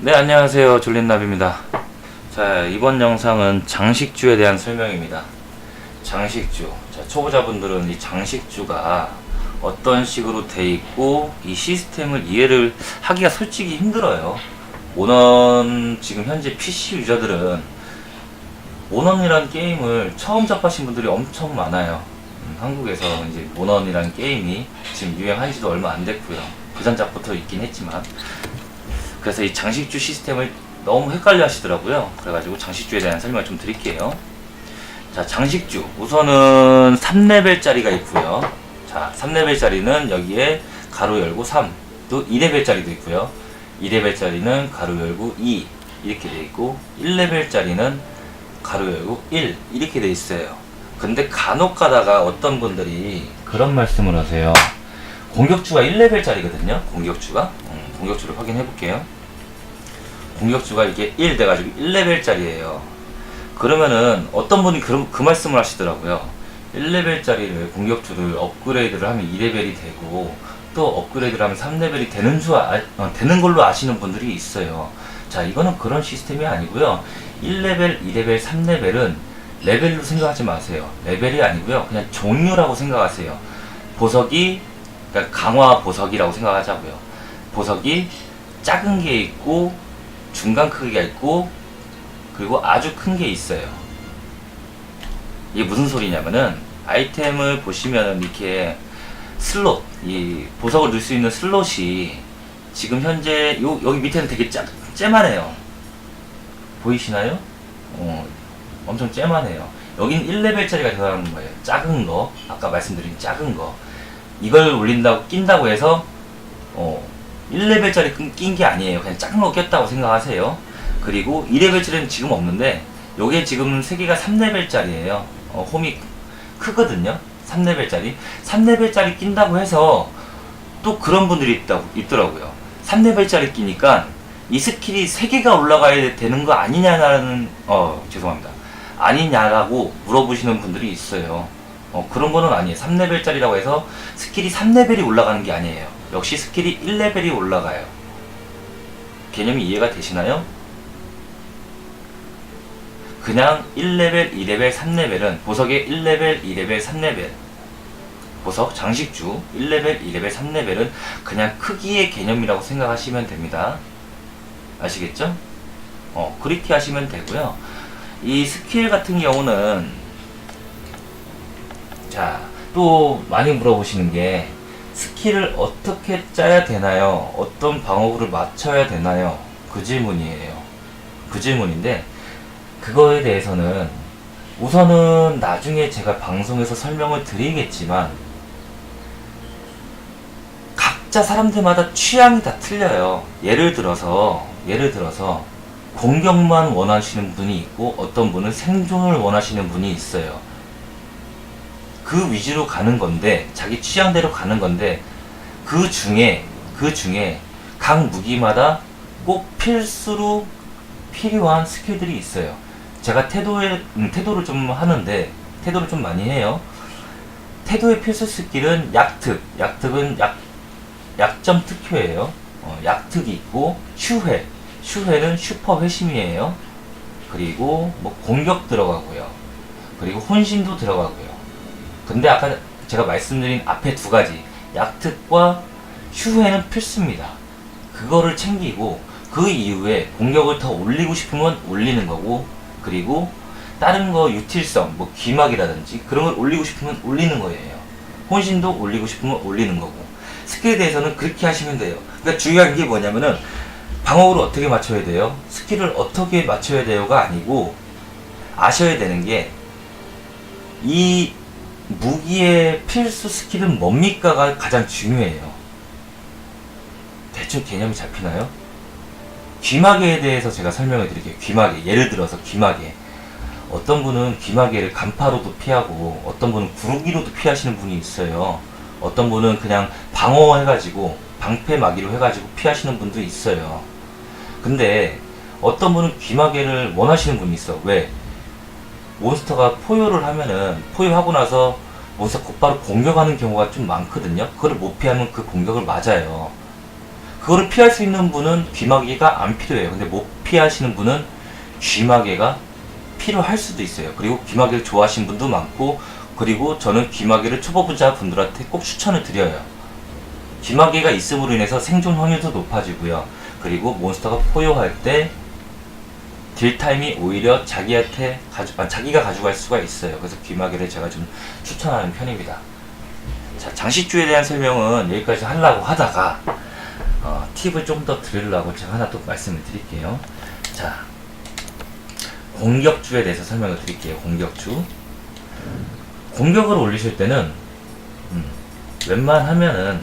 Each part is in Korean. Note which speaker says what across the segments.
Speaker 1: 네 안녕하세요. 졸린나비입니다. 자 이번 영상은 장식주에 대한 설명입니다. 장식주. 자 초보자분들은 이 장식주가 어떤 식으로 돼 있고 이 시스템을 이해를 하기가 솔직히 힘들어요. 모넌 지금 현재 PC 유저들은 모넌이라는 게임을 처음 접하신 분들이 엄청 많아요. 음, 한국에서 이제 모넌이라는 게임이 지금 유행한 지도 얼마 안 됐고요. 그 전작부터 있긴 했지만 그래서 이 장식주 시스템을 너무 헷갈려 하시더라고요. 그래가지고 장식주에 대한 설명을 좀 드릴게요. 자, 장식주. 우선은 3레벨짜리가 있고요. 자, 3레벨짜리는 여기에 가로 열고 3. 또 2레벨짜리도 있고요. 2레벨짜리는 가로 열고 2. 이렇게 돼 있고, 1레벨짜리는 가로 열고 1. 이렇게 돼 있어요. 근데 간혹 가다가 어떤 분들이 그런 말씀을 하세요. 공격주가 1레벨짜리거든요. 공격주가. 음, 공격주를 확인해 볼게요. 공격주가 이게 1 돼가지고 1레벨짜리예요. 그러면은 어떤 분이 그, 그 말씀을 하시더라고요. 1레벨짜리를 공격주를 업그레이드를 하면 2레벨이 되고 또 업그레이드를 하면 3레벨이 되는 줄 아, 어, 되는 걸로 아시는 분들이 있어요. 자, 이거는 그런 시스템이 아니고요. 1레벨, 2레벨, 3레벨은 레벨로 생각하지 마세요. 레벨이 아니고요. 그냥 종류라고 생각하세요. 보석이 그러니까 강화 보석이라고 생각하자고요. 보석이 작은 게 있고 중간 크기가 있고 그리고 아주 큰 게 있어요. 이게 무슨 소리냐면은 아이템을 보시면은 이렇게 슬롯 이 보석을 넣을 수 있는 슬롯이 지금 현재 요 여기 밑에는 되게 짜, 째만해요. 보이시나요? 어, 엄청 째만해요. 여긴 1레벨짜리가 들어가는 거예요. 작은 거 아까 말씀드린 작은 거 이걸 올린다고 낀다고 해서 어 1레벨짜리 낀 게 아니에요. 그냥 작은 거 꼈다고 생각하세요. 그리고 2레벨짜리는 지금 없는데 요게 지금 세 개가 3레벨짜리예요. 어, 홈이 크거든요. 3레벨짜리. 3레벨짜리 낀다고 해서 또 그런 분들이 있다고, 있더라고요. 3레벨짜리 끼니까 이 스킬이 3개가 올라가야 되는 거 아니냐라는, 어, 죄송합니다. 아니냐라고 물어보시는 분들이 있어요. 어, 그런 거는 아니에요. 3레벨짜리라고 해서 스킬이 3레벨이 올라가는 게 아니에요. 역시 스킬이 1레벨이 올라가요. 개념이 이해가 되시나요? 그냥 1레벨, 2레벨, 3레벨은 보석의 1레벨, 2레벨, 3레벨 보석 장식주 1레벨, 2레벨, 3레벨은 그냥 크기의 개념이라고 생각하시면 됩니다. 아시겠죠? 어, 그렇게 하시면 되고요. 이 스킬 같은 경우는 자, 또 많이 물어보시는 게 스킬을 어떻게 짜야 되나요? 어떤 방어구를 맞춰야 되나요? 그 질문이에요. 그 질문인데 그거에 대해서는 우선은 나중에 제가 방송에서 설명을 드리겠지만 각자 사람들마다 취향이 다 틀려요. 예를 들어서 예를 들어서 공격만 원하시는 분이 있고 어떤 분은 생존을 원하시는 분이 있어요. 그 위주로 가는 건데 자기 취향대로 가는 건데 그 중에 그 중에 각 무기마다 꼭 필수로 필요한 스킬들이 있어요. 제가 태도에 음, 태도를 좀 하는데 태도를 좀 많이 해요. 태도의 필수 스킬은 약특. 약특은 약 약점 특효예요. 어, 약특이 있고 슈회. 슈회는 슈퍼 회심이에요. 그리고 뭐 공격 들어가고요. 그리고 혼신도 들어가고요. 근데 아까 제가 말씀드린 앞에 두 가지 약특과 슈회는 필수입니다. 그거를 챙기고 그 이후에 공격을 더 올리고 싶으면 올리는 거고 그리고 다른 거 유틸성 뭐 기막이라든지 그런 걸 올리고 싶으면 올리는 거예요. 혼신도 올리고 싶으면 올리는 거고 스킬에 대해서는 그렇게 하시면 돼요. 그러니까 중요한 게 뭐냐면은 방어를 어떻게 맞춰야 돼요? 스킬을 어떻게 맞춰야 돼요가 아니고 아셔야 되는 게 이 무기의 필수 스킬은 뭡니까가 가장 중요해요. 대충 개념이 잡히나요? 귀마개에 대해서 제가 설명을 드릴게요. 귀마개. 예를 들어서 귀마개. 어떤 분은 귀마개를 간파로도 피하고 어떤 분은 구르기로도 피하시는 분이 있어요. 어떤 분은 그냥 방어해가지고 방패 마기로 해가지고 피하시는 분도 있어요. 근데 어떤 분은 귀마개를 원하시는 분이 있어. 왜? 몬스터가 포효를 하면은 포효하고 나서 몬스터 곧바로 공격하는 경우가 좀 많거든요. 그걸 못 피하면 그 공격을 맞아요. 그거를 피할 수 있는 분은 귀마개가 안 필요해요. 근데 못 피하시는 분은 귀마개가 필요할 수도 있어요. 그리고 귀마개를 좋아하시는 분도 많고, 그리고 저는 귀마개를 초보자 분들한테 꼭 추천을 드려요. 귀마개가 있음으로 인해서 생존 확률도 높아지고요. 그리고 몬스터가 포효할 때 딜타임이 오히려 자기한테 가져, 아, 자기가 가져갈 수가 있어요. 그래서 귀마개를 제가 좀 추천하는 편입니다. 자, 장식주에 대한 설명은 여기까지 하려고 하다가 어, 팁을 좀 더 드리려고 제가 하나 또 말씀을 드릴게요. 자, 공격주에 대해서 설명을 드릴게요. 공격주. 공격을 올리실 때는 음, 웬만하면은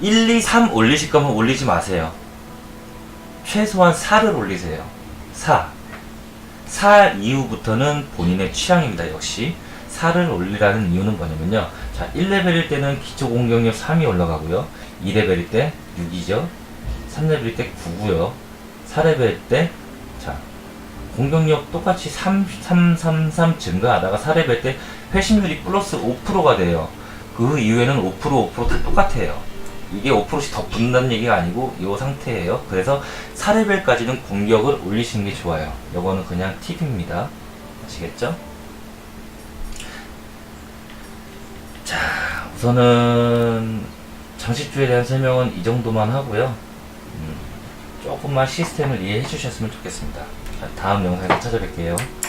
Speaker 1: 1, 2, 3 올리실 거면 올리지 마세요. 최소한 4를 올리세요. 4. 4 이후부터는 본인의 취향입니다. 역시 4를 올리라는 이유는 뭐냐면요. 자, 1레벨일 때는 기초 공격력 3이 올라가고요. 2레벨일 때 6이죠. 3레벨일 때 9고요. 4레벨일 때 자, 공격력 똑같이 3, 3, 3, 3 증가하다가 4레벨 때 회심률이 플러스 5%가 돼요. 그 이후에는 5%, 5%다 똑같아요. 이게 5%씩 더 붙는다는 얘기가 아니고 이 상태예요. 그래서 4레벨까지는 공격을 올리시는 게 좋아요. 요거는 그냥 팁입니다. 아시겠죠? 자, 우선은 장식주에 대한 설명은 이 정도만 하고요. 음, 조금만 시스템을 이해해 주셨으면 좋겠습니다. 자, 다음 영상에서 찾아뵐게요.